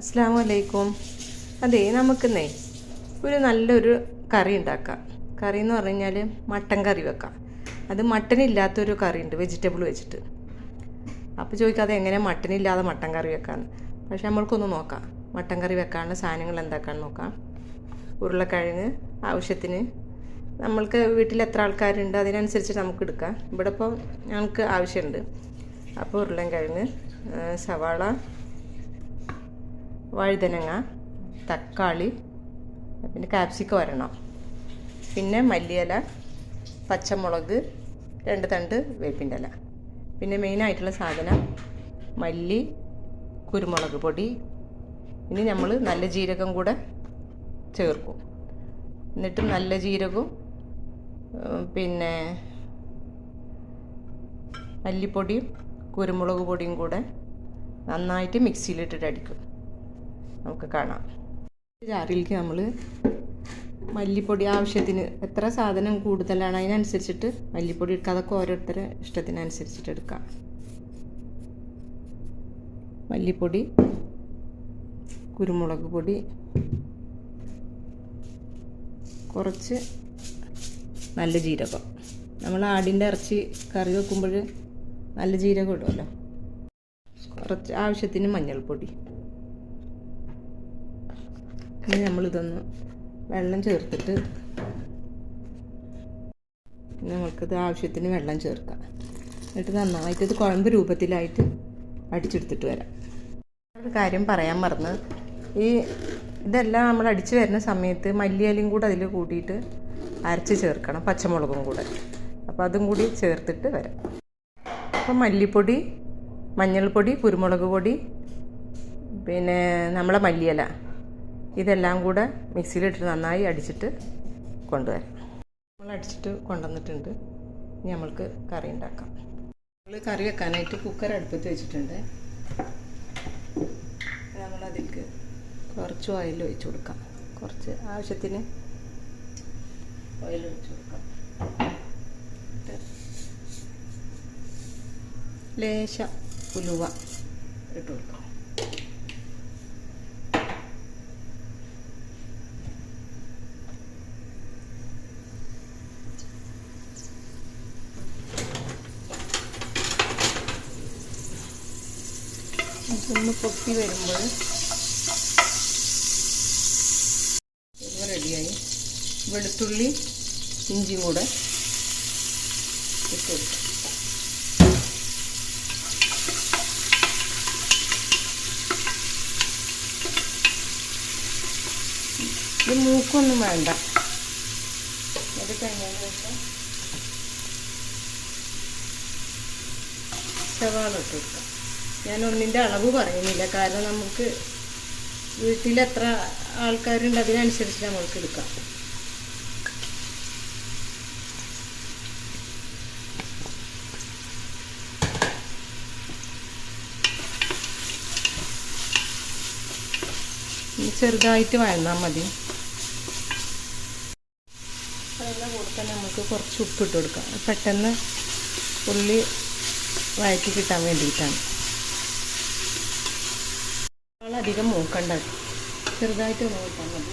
അസ്സാം അലൈക്കും അതെ നമുക്കിന്നേ ഒരു നല്ലൊരു കറി ഉണ്ടാക്കാം. കറി എന്ന് പറഞ്ഞു കഴിഞ്ഞാൽ മട്ടൻ കറി വെക്കാം. അത് മട്ടൻ ഇല്ലാത്തൊരു കറി ഉണ്ട് വെജിറ്റബിൾ വെച്ചിട്ട് അപ്പോൾ ചോദിക്കാതെ എങ്ങനെ മട്ടൻ ഇല്ലാതെ മട്ടൻ കറി വെക്കാമെന്ന് പക്ഷെ നമ്മൾക്കൊന്ന് നോക്കാം. മട്ടൻ കറി വെക്കാനുള്ള സാധനങ്ങൾ എന്താക്കാന്ന് നോക്കാം. ഉരുളക്കിഴങ്ങ് ആവശ്യത്തിന്. നമ്മൾക്ക് വീട്ടിൽ എത്ര ആൾക്കാരുണ്ട് അതിനനുസരിച്ച് നമുക്ക് എടുക്കാം. ഇവിടെ ഇപ്പോൾ ഞങ്ങൾക്ക് ആവശ്യമുണ്ട്. അപ്പോൾ ഉരുളൻ കിഴങ്ങ് സവാള വഴുതനങ്ങ തക്കാളി പിന്നെ കാപ്സിക്കം വരണം പിന്നെ മല്ലിയില പച്ചമുളക് രണ്ട് തണ്ട് വേപ്പിന്റെ ഇല. പിന്നെ മെയിനായിട്ടുള്ള സാധനം മല്ലി കുരുമുളക് പൊടി. ഇനി നമ്മൾ നല്ല ജീരകം കൂടെ ചേർക്കും. എന്നിട്ട് നല്ല ജീരകവും പിന്നെ മല്ലിപ്പൊടിയും കുരുമുളക് പൊടിയും കൂടെ നന്നായിട്ട് മിക്സിയിലിട്ടിട്ട് അടിക്കും. നമുക്ക് കാണാം. ജാറിലേക്ക് നമ്മൾ മല്ലിപ്പൊടി ആവശ്യത്തിന് എത്ര സാധനം കൂടുതലാണ് അതിനനുസരിച്ചിട്ട് മല്ലിപ്പൊടി എടുക്കുക അതൊക്കെ ഓരോരുത്തരെ ഇഷ്ടത്തിനനുസരിച്ചിട്ട് എടുക്കാം. മല്ലിപ്പൊടി കുരുമുളക് പൊടി കുറച്ച് നല്ല ജീരകം. നമ്മൾ ആടിന്റെ ഇറച്ചി കറി വെക്കുമ്പോൾ നല്ല ജീരകം ഇടുമല്ലോ. കുറച്ച് ആവശ്യത്തിന് മഞ്ഞൾപ്പൊടി. ഇനി നമ്മളിതൊന്ന് വെള്ളം ചേർത്തിട്ട് നമുക്കിത് ആവശ്യത്തിന് വെള്ളം ചേർക്കാം. എന്നിട്ട് നന്നായിട്ട് ഇത് കുഴമ്പ് രൂപത്തിലായിട്ട് അടിച്ചെടുത്തിട്ട് വരാം. ഒരു കാര്യം പറയാൻ മറന്ന്. ഈ ഇതെല്ലാം നമ്മൾ അടിച്ചു വരുന്ന സമയത്ത് മല്ലിയിലയും കൂടെ അതിൽ കൂട്ടിയിട്ട് അരച്ച് ചേർക്കണം പച്ചമുളകും കൂടെ. അപ്പോൾ അതും കൂടി ചേർത്തിട്ട് വരാം. അപ്പോൾ മല്ലിപ്പൊടി മഞ്ഞൾപ്പൊടി കുരുമുളക് പൊടി പിന്നെ നമ്മളെ മല്ലിയില. ഇതെല്ലാം കൂടെ മിക്സിയിലിട്ട് നന്നായി അടിച്ചിട്ട് കൊണ്ടുവരാം. നമ്മൾ അടിച്ചിട്ട് കൊണ്ടുവന്നിട്ടുണ്ട്. ഇനി നമ്മൾക്ക് കറി ഉണ്ടാക്കാം. നമ്മൾ കറി വെക്കാനായിട്ട് കുക്കർ അടുപ്പത്ത് വെച്ചിട്ടുണ്ട്. നമ്മളതിലേക്ക് കുറച്ച് ഓയിൽ ഒഴിച്ച് കൊടുക്കാം. കുറച്ച് ആവശ്യത്തിന് ഓയിൽ ഒഴിച്ച് കൊടുക്കാം. ലേശ ഉലുവ ഇട്ട് കൊടുക്കാം. ഇതൊന്ന് പൊട്ടി വരുമ്പോൾ റെഡിയായി. വെളുത്തുള്ളി ഇഞ്ചിയും കൂടെ ഇട്ട് ഇത് മൂക്കൊന്നും വേണ്ട. അത് കഴിഞ്ഞാൽ വെച്ചാൽ ഇട്ട് കൊടുക്കാം. ഞാൻ ഒന്നിന്റെ അളവ് പറയുന്നില്ല. കാരണം നമുക്ക് വീട്ടിൽ എത്ര ആൾക്കാരുണ്ട് അതിനനുസരിച്ച് നമ്മൾക്ക് എടുക്കാം. ചെറുതായിട്ട് വഴന്നാൽ മതി. അതിന്റെ കൂടെ തന്നെ നമുക്ക് കുറച്ച് ഉപ്പിട്ട് കൊടുക്കാം. പെട്ടെന്ന് ഉള്ളി വഴറ്റി കിട്ടാൻ വേണ്ടിയിട്ടാണ്. അധികം മൂക്കണ്ട. ചെറുതായിട്ട് മൂക്കാൻ മതി.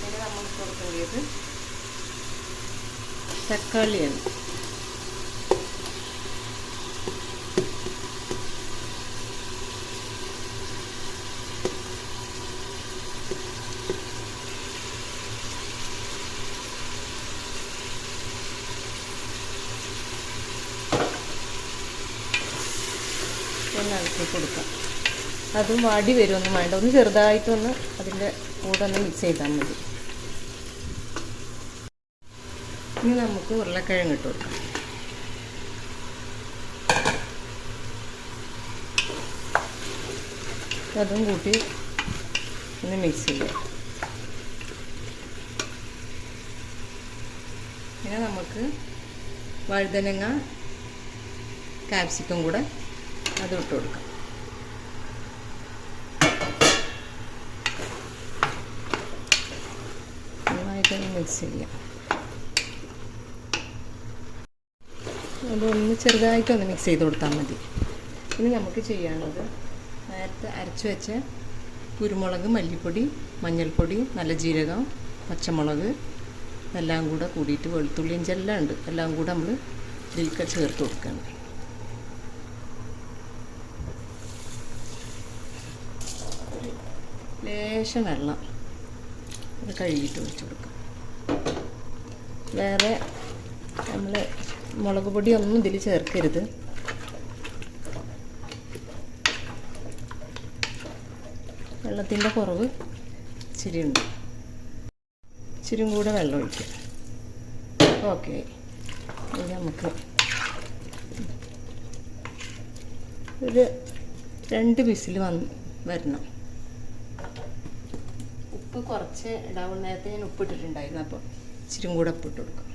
പിന്നെ നമ്മൾ കൊടുക്കേണ്ടത് തക്കാളിയാണ് കൊടുക്കാം. അതും വാടി വരുമൊന്നും വേണ്ട. ഒന്ന് ചെറുതായിട്ടൊന്ന് അതിന്റെ കൂടെ ഒന്ന് മിക്സ് ചെയ്താൽ മതി. ഇനി നമുക്ക് ഉരുളക്കിഴങ്ങ് ഇട്ട് കൊടുക്കാം. അതും കൂട്ടി ഒന്ന് മിക്സ് ചെയ്യാം. പിന്നെ നമുക്ക് വഴുതനങ്ങ കാപ്സിക്കം കൂടെ അതും ഇട്ട് കൊടുക്കാം. മിക്സ് ചെയ്യാം അതൊന്ന് ചെറുതായിട്ടൊന്ന് മിക്സ് ചെയ്ത് കൊടുത്താൽ മതി. ഇനി നമുക്ക് ചെയ്യാനുള്ളത് നേരത്തെ അരച്ചു വെച്ച കുരുമുളക് മല്ലിപ്പൊടി മഞ്ഞൾപ്പൊടി നല്ല ജീരകം പച്ചമുളക് എല്ലാം കൂടെ കൂടിയിട്ട് വെളുത്തുള്ളി ഇഞ്ചെല്ലാം ഉണ്ട്. എല്ലാം കൂടെ നമ്മൾ ഇതിലേക്ക് ചേർത്ത് കൊടുക്കണം. ലേശം വെള്ളം. ഇത് കഴുകിയിട്ട് വെച്ച് കൊടുക്കാം. വേറെ നമ്മൾ മുളക് പൊടി ഒന്നും ഇതിൽ ചേർക്കരുത്. വെള്ളത്തിന്റെ കുറവ് ഇച്ചിരി ഉണ്ട്. ഇച്ചിരി കൂടെ വെള്ളം ഒഴിക്കും. ഓക്കെ. നമുക്ക് ഒരു രണ്ട് വിസിൽ വന്ന് വരണം. ഉപ്പ് കുറച്ച് ഇടാവുന്ന നേരത്തെ ഞാൻ ഉപ്പിട്ടിട്ടുണ്ടായിരുന്നു അപ്പോൾ ഇച്ചിരി കൂടെ ഉപ്പിട്ട് കൊടുക്കാം.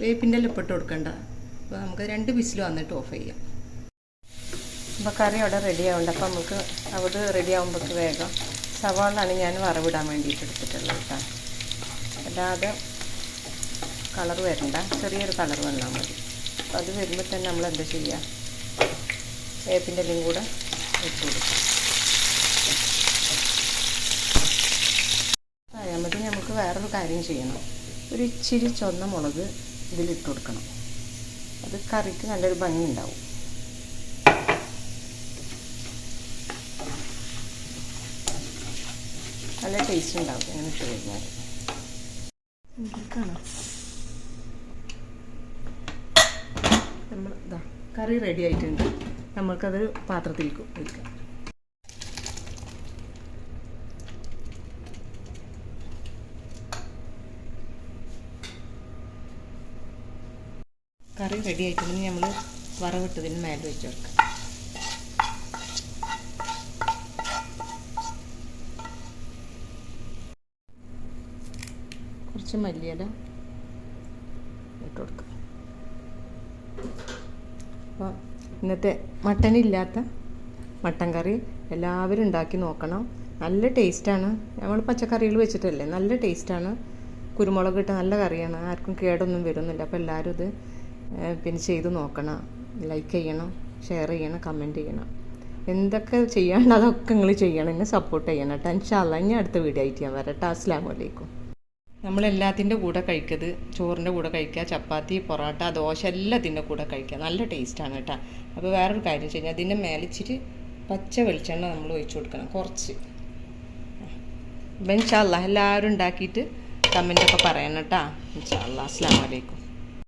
വേപ്പിന്റെ എല്ലാം ഉപ്പിട്ട് കൊടുക്കണ്ട. അപ്പോൾ നമുക്ക് രണ്ട് വിസിൽ വന്നിട്ട് ഓഫ് ചെയ്യാം. അപ്പോൾ കറി അവിടെ റെഡി ആവുന്നുണ്ട് അപ്പോൾ നമുക്ക് അവിടെ റെഡി ആകുമ്പോഴേക്ക് വേഗം. സവാളാണ് ഞാൻ വറവിടാൻ വേണ്ടിയിട്ട് എടുത്തിട്ടുള്ളത് കേട്ടോ. അല്ലാതെ കളർ വരണ്ട. ചെറിയൊരു കളർ വന്നാൽ മതി. അപ്പോൾ അത് വരുമ്പോൾ തന്നെ നമ്മൾ എന്താ ചെയ്യുക വേപ്പിന്റെ എല്ലാം കൂടെ ഇട്ട് കൊടുക്കും ആയാൽ മതി നമുക്ക് വേറൊരു കാര്യം ചെയ്യണം. ഒരു ഇച്ചിരി ചുവന്ന മുളക് ഇതിലിട്ട് കൊടുക്കണം. അത് കറിക്ക് നല്ലൊരു ഭംഗി ഉണ്ടാവും നല്ല ടേസ്റ്റ് ഉണ്ടാവും അങ്ങനെ ഇട്ട് കഴിഞ്ഞാൽ നമ്മൾ ഇതാ കറി റെഡി ആയിട്ടുണ്ട്. നമ്മൾക്കത് പാത്രത്തിലേക്ക് ഒഴിക്കാം. കറി റെഡി ആയിട്ടുണ്ടെങ്കിൽ നമ്മൾ വറവിട്ടതിന് മേലെ വെച്ച് കൊടുക്കാം കുറച്ച് മല്ലിയില ഇട്ട് കൊടുക്കാം. അപ്പോൾ ഇന്നത്തെ മട്ടൻ ഇല്ലാത്ത മട്ടൻ കറി എല്ലാവരും ഉണ്ടാക്കി നോക്കണം. നല്ല ടേസ്റ്റാണ് നമ്മൾ പച്ചക്കറികൾ വെച്ചിട്ടല്ലേ? നല്ല ടേസ്റ്റാണ് കുരുമുളക് ഇട്ട നല്ല കറിയാണ്. ആർക്കും കേടൊന്നും വരുന്നില്ല. അപ്പോൾ എല്ലാവരും ഇത് പിന്നെ ചെയ്ത് നോക്കണം. ലൈക്ക് ചെയ്യണം ഷെയർ ചെയ്യണം കമന്റ് ചെയ്യണം. എന്തൊക്കെ ചെയ്യാണ്ട് അതൊക്കെ നിങ്ങൾ ചെയ്യണം. എന്നെ സപ്പോർട്ട് ചെയ്യണം കേട്ടോ ഇൻഷാല്ല ഇനി അടുത്ത വീഡിയോ ആയിട്ട് ഞാൻ വരട്ടെ അസ്സാം വലൈക്കും നമ്മളെല്ലാത്തിന്റെ കൂടെ കഴിക്കത് ചോറിന്റെ കൂടെ കഴിക്കുക ചപ്പാത്തി പൊറോട്ട ദോശ എല്ലാത്തിന്റെ കൂടെ കഴിക്കുക. നല്ല ടേസ്റ്റാണ് കേട്ടോ അപ്പോൾ വേറൊരു കാര്യം വെച്ച് കഴിഞ്ഞാൽ അതിന്റെ മേലിച്ചിട്ട് പച്ച വെളിച്ചെണ്ണ നമ്മൾ ഒഴിച്ചു കൊടുക്കണം. കുറച്ച്. അപ്പം ഇൻഷാല്ല എല്ലാവരും ഉണ്ടാക്കിയിട്ട് കമന്റൊക്കെ പറയണം കേട്ടോ ഇൻഷാല്ല അസ്സാം വലൈക്കും